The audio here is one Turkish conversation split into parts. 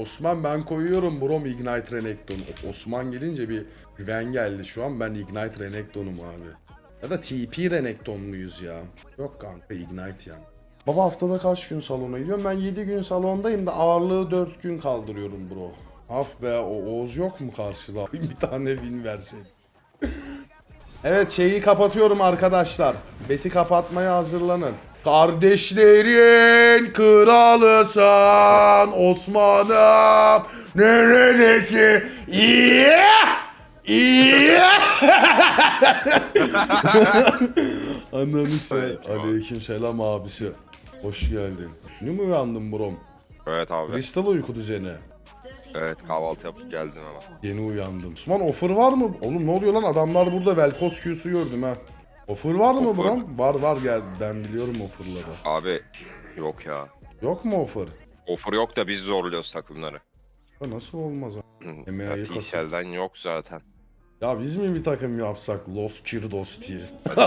Osman ben koyuyorum brom Ignite Renekton'u. Of, Osman gelince bir güven geldi şu an ben Ignite Renekton'um abi. Ya da TP Renekton muyuz ya? Yok kanka Ignite yani. Baba haftada kaç gün salona gidiyorum? Ben 7 gün salondayım da ağırlığı 4 gün kaldırıyorum bro. Af be o Oğuz yok mu karşıda? Bir tane win verseydi. Evet şeyi kapatıyorum arkadaşlar. Beti kapatmaya hazırlanın. Kardeşlerin kralısın Osman'ım neredesin? İyi! İyi! Ananı se. Aleyküm selam abisi. Hoş geldin. Ne mi uyandın brom? Evet abi. Kristal uyku düzeni. Evet kahvaltı yapıp geldim ama. Yeni uyandım. Osman offer var mı? Oğlum ne oluyor lan? Adamlar burada Velkos Q'su gördüm ha. Offer var mı Offer. Brom? Var var gel. Ben biliyorum offerları. Abi yok ya. Yok mu offer? Offer yok da biz zorluyoruz takımları. Ya nasıl olmaz ha? Emeği ya kasıp. TCL'den yok zaten. Ya biz mi bir takım yapsak Los Kirdos diye?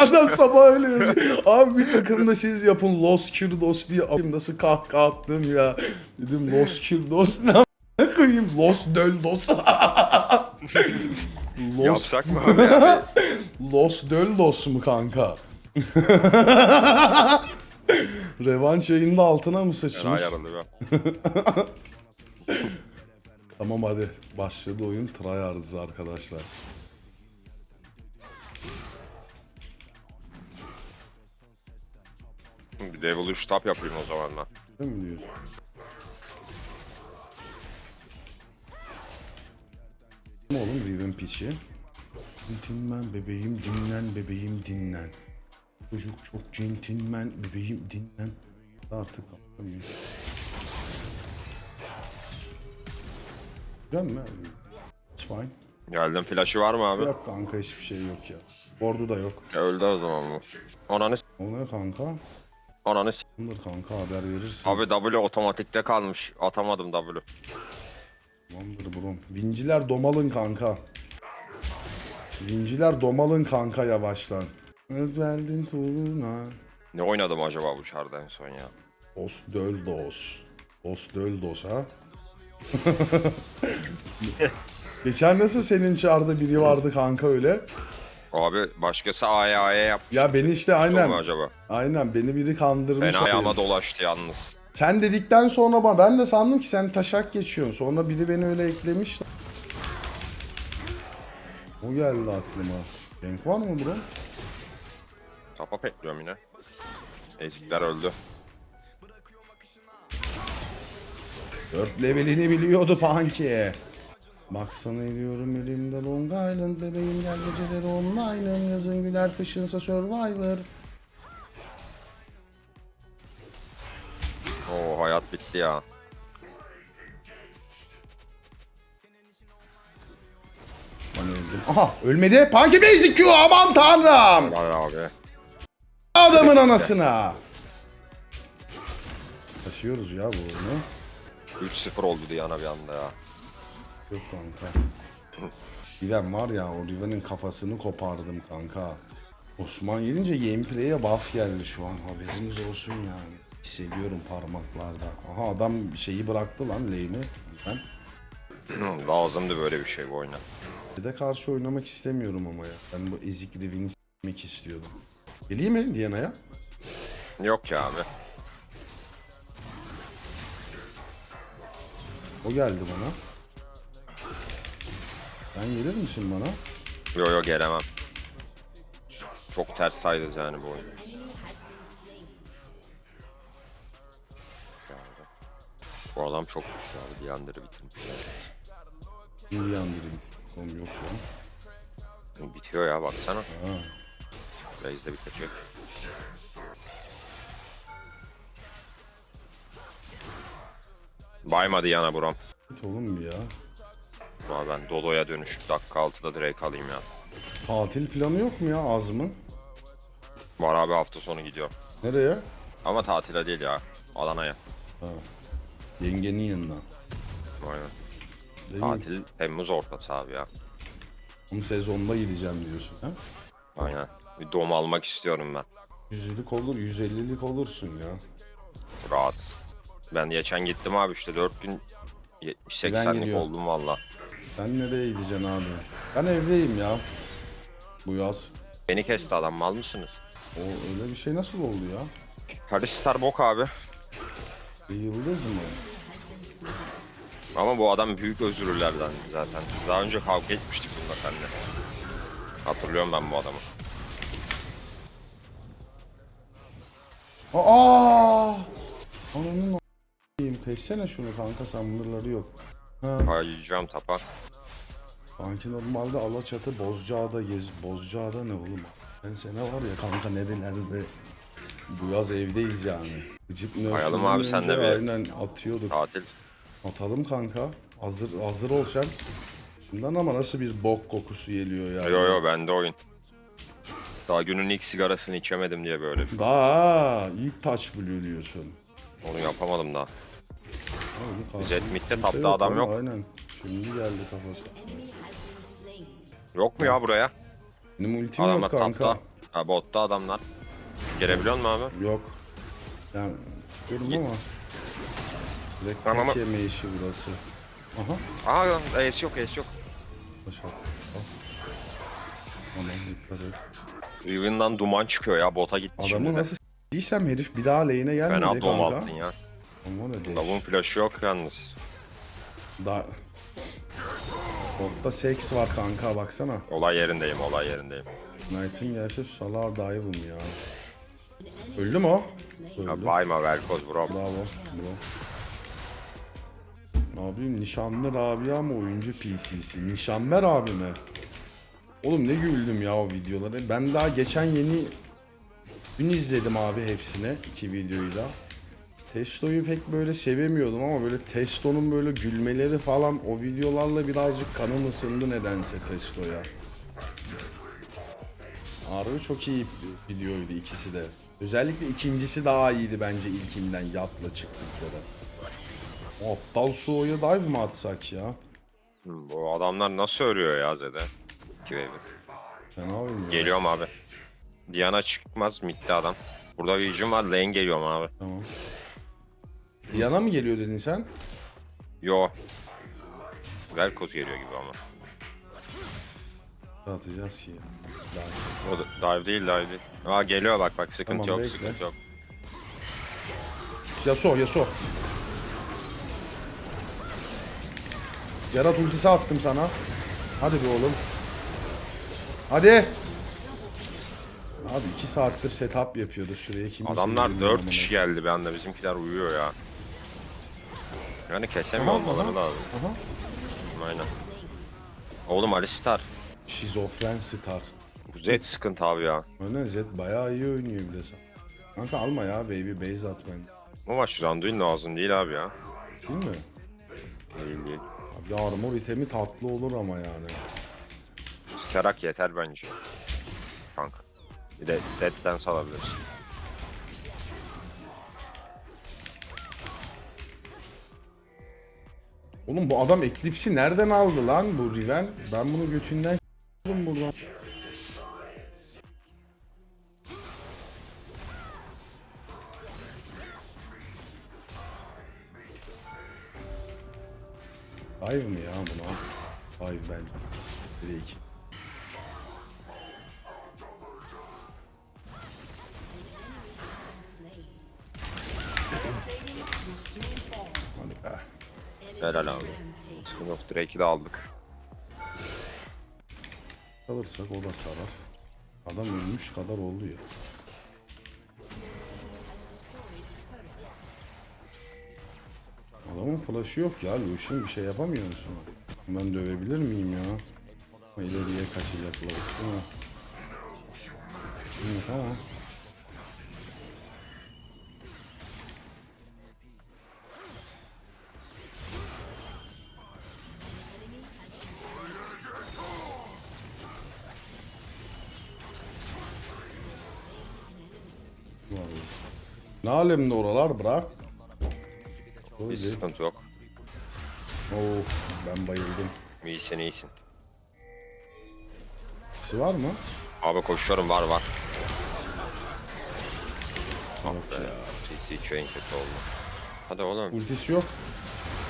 Adam sabah öyle yazıyor. Abi bir takımda siz yapın Los Kirdos diye. Abi nasıl kahkaha attım ya. Dedim Los Kirdos ne koyayım? Los Döldos. Los, Yapsak mı abi? abi? Los Döldos mu kanka? Revanş yayında altına mı Ben sıçmış? ayarlı be. Tamam hadi. Başladı oyun. Tryhard'ız arkadaşlar. Bir Devil 3 tap yapayım o zaman ben. Ne mi diyorsun? Oğlum Riven piçi? Centilmen bebeğim dinlen bebeğim dinlen. Çocuk çok centilmen bebeğim dinlen. Artık anlamıyorum. Mi? It's fine. Geldim flash'ı var mı abi? Yok kanka hiçbir şey yok ya. Ordu da yok. Ya öldü o zaman bu. Ananı s- O ne kanka? Ananı s- Bundur kanka haber verirsin. Abi W otomatikte kalmış. Atamadım W. Tamamdır brom. Vinciler domalın kanka. Vinciler domalın kanka yavaştan. Öldürdün tuğuna. Ne oynadım acaba bu çarda en son ya? Os döl dos. Os döl dos ha. Geçen nasıl senin çağrıda biri vardı kanka öyle? Abi başkası A'ya A'ya yaptı Ya beni işte aynen. acaba? Aynen beni biri Ben kandırmış. ayağıma abi. dolaştı yalnız. Sen dedikten sonra bana ben de sandım ki sen taşak geçiyorsun. Sonra biri beni öyle eklemiş. O geldi aklıma. Renk var mı bro? Tapa bekliyorum yine. Ezikler öldü. 4 levelini biliyordu Panki. Baksana ediyorum elimde Long Island bebeğim gel geceleri online'ım yazın güler kışınsa Survivor. Oo hayat bitti ya. Ben öldüm. Aha ölmedi. Panki Basic Q aman tanrım. Var abi. Adamın anasına. Taşıyoruz ya bu oyunu. 3-0 oldu Diana bir anda ya. Yok kanka. Riven var ya o Riven'in kafasını kopardım kanka. Osman gelince gameplay'e buff geldi şu an haberiniz olsun yani. Hissediyorum parmaklarda. Aha adam şeyi bıraktı lan lane'i. Riven. Lazımdı böyle bir şey bu oyuna. Bir de karşı oynamak istemiyorum ama ya. Ben bu ezik Riven'i s**mek istiyordum. Geleyim mi Diana'ya? Yok ya abi. O geldi bana. Sen gelir misin bana? Yo yo gelemem. Çok ters saydı yani bu oyun. Bu adam çok güçlü abi. Diyander'ı bitirmiş. İyi yandırayım. Son yok ya. Bitiyor ya baksana. Ha. Raze'de bitecek. Baymadı yana buram. Git oğlum ya. Ama ben Dodo'ya dönüşüp dakika 6'da direkt alayım ya. Tatil planı yok mu ya Azm'ın? Var abi hafta sonu gidiyor. Nereye? Ama tatile değil ya. Adana'ya. Ha. Yengenin yanına. Aynen. Değil mi? Tatil Temmuz ortası abi ya. Bu sezonda gideceğim diyorsun ha? Aynen. Bir dom almak istiyorum ben. Yüzlük olur, 150'lik olursun ya. Rahat. Ben geçen gittim abi işte 4000 70 Ben 80'lik geliyor. oldum valla. Sen nereye gideceksin abi? Ben evdeyim ya. Bu yaz. Beni kesti adam mal mısınız? O öyle bir şey nasıl oldu ya? Hadi Star bok abi. Bir yıldız mı? Ama bu adam büyük özürlerden zaten. Biz Daha önce kavga etmiştik bununla seninle. Hatırlıyorum ben bu adamı. Aa! Ananın a**ayım. Keşsene şunu kanka sen bunları yok. Ha. Kayacağım tapa. Kanki normalde Alaçatı Bozcaada gez. Bozcaada ne oğlum? Ben sene var ya kanka nerelerde bu yaz evdeyiz yani. Gıcık Kayalım abi, sen de bir- Aynen atıyorduk. Tatil. Atalım kanka. Hazır hazır olacaksın. Bundan ama nasıl bir bok kokusu geliyor ya. Yo yo bende oyun. Daha günün ilk sigarasını içemedim diye böyle şu. Daha ilk touch blue diyorsun. Onu yapamadım daha. Jet mid'de tapta adam yok. Aynen. Şimdi geldi kafası. Yok mu ya buraya? Benim ultim Adamlar yok kanka. tapta. Ha botta adamlar. Gelebiliyor musun abi? Yok. Yani diyorum ama. Direkt Tamam, tek yeme işi burası. Aha. Aa ace yok ace yok. Başak. Al. Aman dikkat et. Riven'dan duman çıkıyor ya bota gitti Adamı şimdi de. nasıl s**tiysem herif bir daha lane'e gelmedi Fena kanka. dom attın ya. Ama ne değiş. Lavun flash'ı yok yalnız. Da... Botta seks var kanka baksana. Olay yerindeyim olay yerindeyim. Knight'ın gelse salağa dive'ım ya. Öldü mü o? Öldü. bayma Velkoz bro. Bravo. Bro. Yapayım? Nişanlı Rabia mı oyuncu PC'si? Nişanber abi mi? Oğlum ne güldüm ya o videoları. Ben daha geçen yeni gün izledim abi hepsine. iki videoyu da. Testo'yu pek böyle sevemiyordum ama böyle Testo'nun böyle gülmeleri falan o videolarla birazcık kanım ısındı nedense Testo'ya. Harbi çok iyi bir videoydu ikisi de. Özellikle ikincisi daha iyiydi bence ilkinden yatla çıktıkları. Aptal Suo'ya dive mı atsak ya? Bu adamlar nasıl örüyor ya Zede? 2 wave'i. Fena ya. Geliyorum abi. Diana çıkmaz midde adam. Burada Vision var lane geliyorum abi. Tamam. Yana mı geliyor dedin sen? Yo. Velkoz geliyor gibi ama. Atacağız ki. O da- dive değil dive değil. Aa geliyor bak bak sıkıntı Tamam, yok bekle. sıkıntı yok. Yasuo Yasuo. Geralt ultisi attım sana. Hadi be oğlum. Hadi. Abi iki saattir setup yapıyordu şuraya kim Adamlar 4 kişi geldi bir anda bizimkiler uyuyor ya. Yani kesemiyor Aha, olmaları aha. lazım. Aha. Aynen. Oğlum Alistar. Şizofren star. Bu Zed sıkıntı abi ya. Öyle Zed bayağı iyi oynuyor bir de sen. Kanka alma ya baby base at ben. Bu maç Randuin lazım değil abi ya. Değil mi? Değil değil. Abi armor itemi tatlı olur ama yani. Sterak yeter bence. Kanka. Bir de Zed'den salabiliriz. Oğlum bu adam Eclipse'i nereden aldı lan bu Riven? Ben bunu götünden s***dım buradan. Dive mi ya buna? Dive bence. 1 2. Drake'i de aldık. Kalırsak o da sarar. Adam ölmüş kadar oldu ya. Adamın flash'ı yok ya. Lucian bir şey yapamıyor musun? Ben dövebilir miyim ya? İleriye kaçacak lavuk değil mi? Hı, tamam. Ne alemde oralar bırak. Bir Öyle. sıkıntı yok. Of ben bayıldım. İyisin iyisin. Kişi var mı? Abi koşuyorum var var. Yok Be, ya. CC chain kötü oldu. Hadi oğlum. Ultisi yok.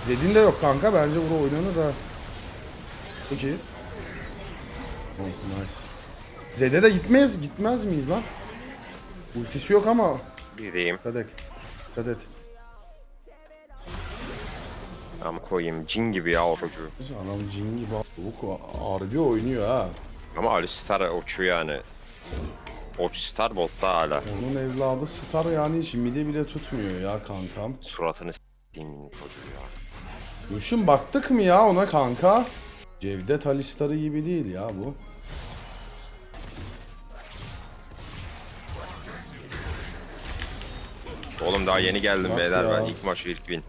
Zed'in de yok kanka. Bence bura oynanır ha. Çok iyi. Oh, nice. Zed'e de gitmeyiz. Gitmez miyiz lan? Ultisi yok ama. Gireyim. Dikkat et. Dikkat et. Ama koyayım cin gibi ya o çocuğu. Anam cin gibi. Tavuk harbi oynuyor ha. Ama Alistar uçuyor yani. Oç Star botta hala. Onun evladı Star yani hiç mide bile tutmuyor ya kankam. Suratını s**eyim çocuğu ya. Yuşun baktık mı ya ona kanka? Cevdet Alistar'ı gibi değil ya bu. Oğlum daha yeni geldim Bak beyler ya. ben ilk maçı ilk win.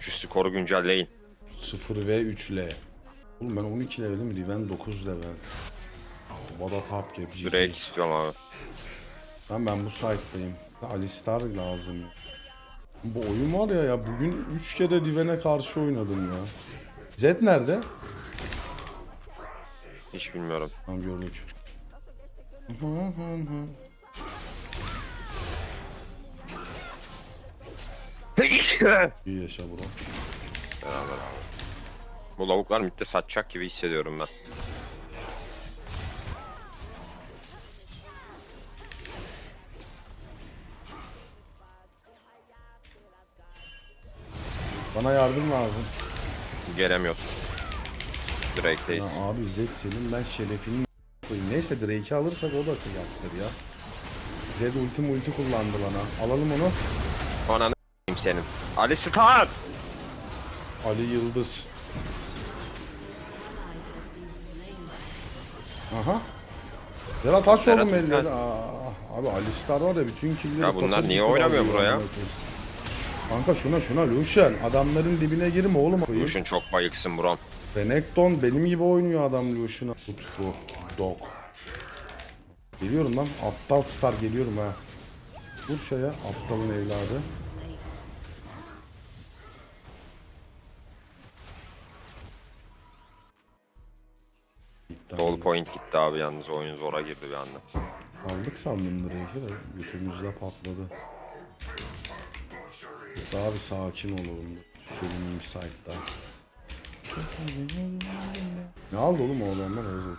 Şu skoru güncelleyin. 0 ve 3 L. Oğlum ben 12 levelim, Riven 9 level. Vada top cap GG. Drake istiyorum abi. Ben, ben bu site'dayım. Alistar lazım. Bu oyun var ya ya bugün 3 kere Riven'e karşı oynadım ya. Zed nerede? Hiç bilmiyorum. Tamam gördük. İyi yaşa bro. Beraber. Bu lavuklar midde satacak gibi hissediyorum ben. Bana yardım lazım. Gelemiyorsun. Drake'deyiz. Ya abi Zed senin ben şerefini koyayım. Neyse Drake'i alırsak o da kıyaktır ya. Zed ulti multi kullandı bana. Alalım onu. Ananı s**eyim senin. Alistar! Ali Yıldız. Aha. Zerat aç Zerat oğlum elleri. lütfen. Aa, abi Alistar var ya bütün killeri Ya bunlar niye oynamıyor buraya? Kanka şuna şuna Lucian. Adamların dibine girme oğlum. Lucian çok bayıksın bro. Renekton benim gibi oynuyor adam Lucian'a. Tutku. Dog. Geliyorum lan. Aptal star geliyorum ha. Vur şaya aptalın evladı. Abi. point gitti abi yalnız oyun zora girdi bir anda. Aldık sandım Drake'i de götümüzde patladı. Daha bir sakin olalım. Şöyle site'da. Ne aldı oğlum o adamlar Rezult?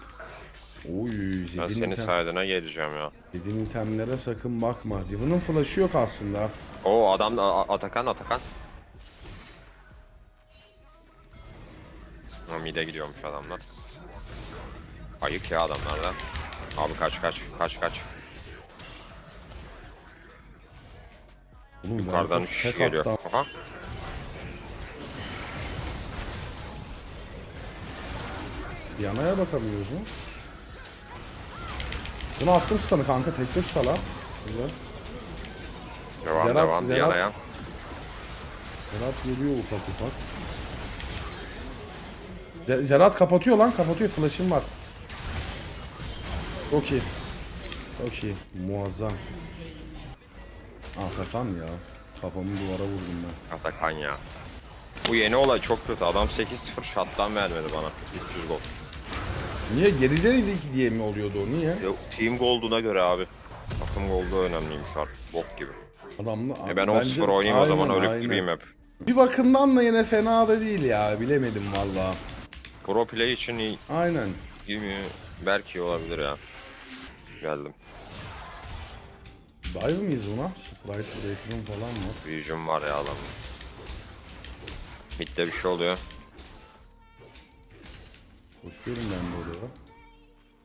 Oy Ben Zed'in senin item, saydığına geleceğim ya. Zed'in itemlere sakın bakma. Riven'ın flash'ı yok aslında. Oo adam da A- Atakan Atakan. Ha, Mide gidiyormuş adamlar. Ayık ya adamlardan. Abi kaç kaç kaç kaç. Oğlum Yukarıdan Velkos 3 tek geliyor. attı. Aha. Yanaya bakamıyoruz mu? Bunu attım sana kanka tek göz sala. Güzel. Devam Zerat, devam Zerat. yanaya. Zerat geliyor ufak ufak. Ze- Zerat kapatıyor lan kapatıyor flash'ım var. Çok iyi. Çok iyi. Muazzam. Atakan ya. Kafamı duvara vurdum ben. Atakan ya. Bu yeni olay çok kötü. Adam 8-0 shot'tan vermedi bana. 300 gol. Niye gerideydik diye mi oluyordu o niye? Yok team gold'una göre abi. Takım gold'u önemliymiş artık. Bok gibi. Adamla, E ben bence- 10-0 oynayayım o zaman Aynen, ölüp aynen. gibiyim hep. Bir bakımdan da yine fena da değil ya. Bilemedim valla. Pro play için iyi Aynen. belki olabilir ya. Geldim. Dive miyiz buna? Sprite Breaker'ın falan mı? Vision var ya adam. Mid'de bir şey oluyor. Koşuyorum ben de oraya.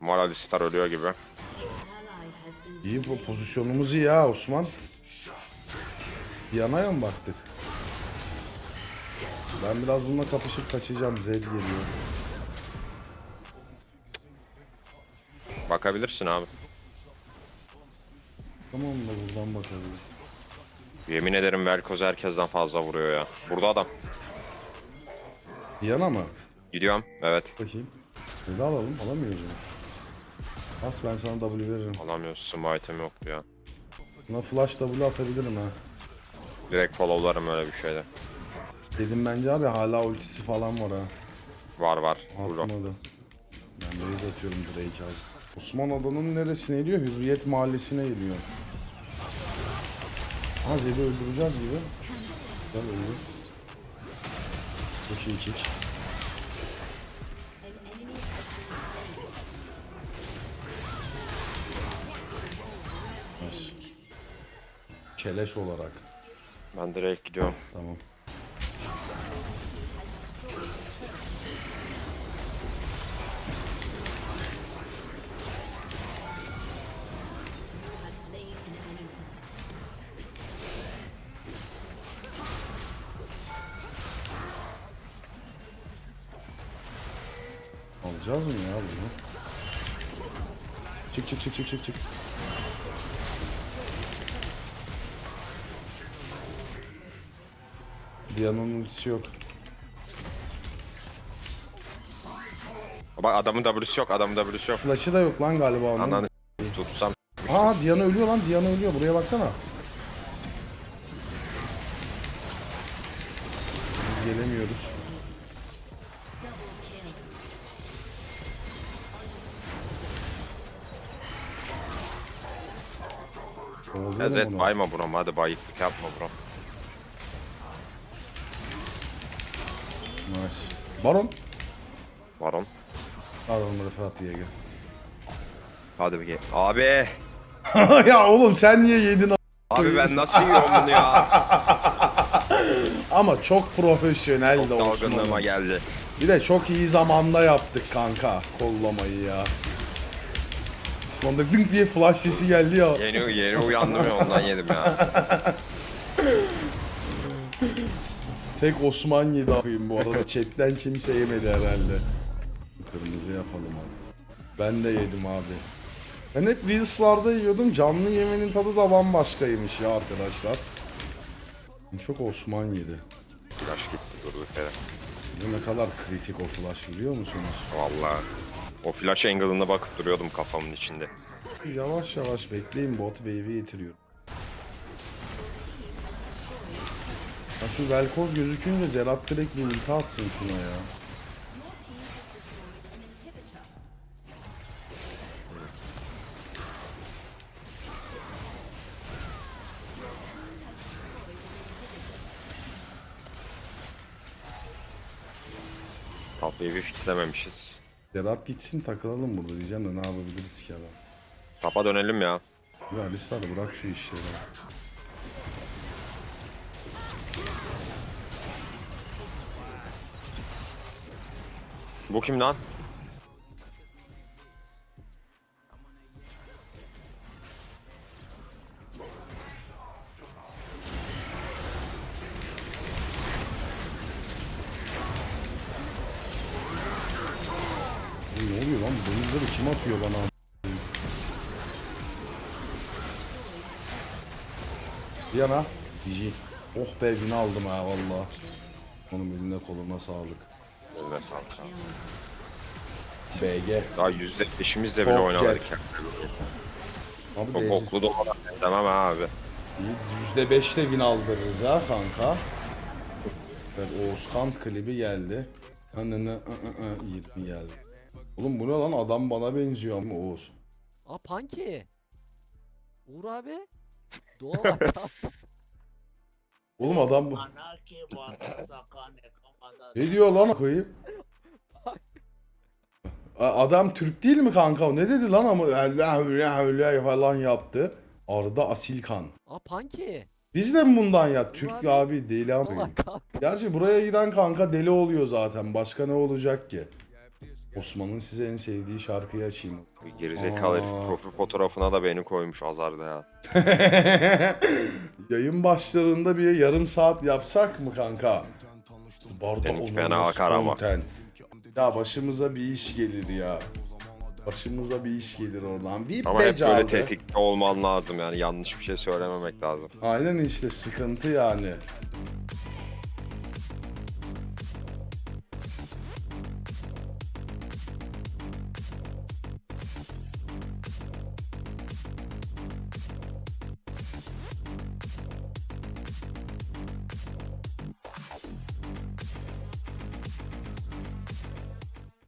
Moral Star ölüyor gibi. İyi bu pozisyonumuz iyi ya Osman. Yanaya mı baktık? Ben biraz bununla kapışıp kaçacağım. Zed geliyor. Bakabilirsin abi. Tamam da buradan bakalım. Yemin ederim Velkoz herkesten fazla vuruyor ya. Burada adam. Diana mı? Gidiyorum. Evet. Bakayım. Zed'i alalım. Alamıyoruz mu? Bas ben sana W veririm. Alamıyorsun. Smite'ım yoktu ya. Buna flash W atabilirim ha. Direkt followlarım öyle bir şeyde. Dedim bence abi hala ultisi falan var ha. Var var. Burada. Atmadı. Ben base atıyorum Drake abi. Osman Adanın neresine gidiyor? Hürriyet Mahallesi'ne gidiyor. Ha Zed'i öldüreceğiz gibi. Öyle. İki iki iki. Nice. Keleş olarak. Ben direkt gidiyorum. Tamam. Alacağız mı ya bunu? Çık çık çık çık çık çık. Diana'nın ultisi yok. Bak adamın W'si yok, adamın W'si yok. Flash'ı da yok lan galiba onun. Ananı tutsam. Aa Diana ölüyor lan Diana ölüyor buraya baksana. Biz gelemiyoruz. Kovalayalım Evet onu. bayma buram hadi bayıklık yapma buram. Nice. Baron. Baron. Baron Rıfat diye gel. Hadi bir gel. Abi. ya oğlum sen niye yedin Abi ben nasıl yiyorum bunu ya? Ama çok profesyonel de olsun. Dalgınlığıma oğlum. geldi. Bir de çok iyi zamanda yaptık kanka kollamayı ya. Sonunda dink diye flash sesi geldi ya. Yeni yeni uyandım ya ondan yedim ya. Tek Osman yedi akıyım bu arada. Chatten kimse yemedi herhalde. Kırmızı yapalım abi. Ben de yedim abi. Ben hep Reels'larda yiyordum. Canlı yemenin tadı da bambaşkaymış ya arkadaşlar. Çok Osman yedi. Flash gitti durduk yere. Bu ne kadar kritik o flash biliyor musunuz? Valla. O flash angle'ına bakıp duruyordum kafamın içinde. Yavaş yavaş bekleyin bot wave'i getiriyor. Ya şu Velkoz gözükünce Zerat direkt bir ulti atsın şuna ya. Top wave'i fixlememişiz. Zerat gitsin takılalım burada diyeceğim de ne yapabiliriz ki adam. Tapa dönelim ya. Ya Alistar bırak şu işleri. Bu kim lan? Bunları kim atıyor bana? Yana. GG. Oh be gün aldım ha valla. Onun eline koluna sağlık. Evet kanka. BG. Daha yüzde beşimizle bile Çok oynamadık ya. Abi Çok de oklu da demem abi. yüzde beşte win aldırırız ha kanka. Evet Oğuz Kant klibi geldi. Anne ı ı ı 20 geldi. Oğlum bu ne lan adam bana benziyor ama Oğuz. Aa Panki. Uğur abi. Doğal hatta. Oğlum adam bu. Anarki basta sakane kamada. Ne diyor lan koyayım? A- Adam Türk değil mi kanka? O Ne dedi lan ama öyle öyle falan yaptı. Arda Asilkan. Aa Panki. Biz de mi bundan ya? Türk abi. abi deli ama. Allah. Gerçi buraya giren kanka deli oluyor zaten. Başka ne olacak ki? Osman'ın size en sevdiği şarkıyı açayım. Gerizekalı herif Aa. profil fotoğrafına da beni koymuş azarda ya. Yayın başlarında bir yarım saat yapsak mı kanka? Barda Seninki olmaz fena akar ama. content. Ya başımıza bir iş gelir ya. Başımıza bir iş gelir oradan. Bir Ama hep böyle becerdi. tetikte olman lazım yani yanlış bir şey söylememek lazım. Aynen işte sıkıntı yani.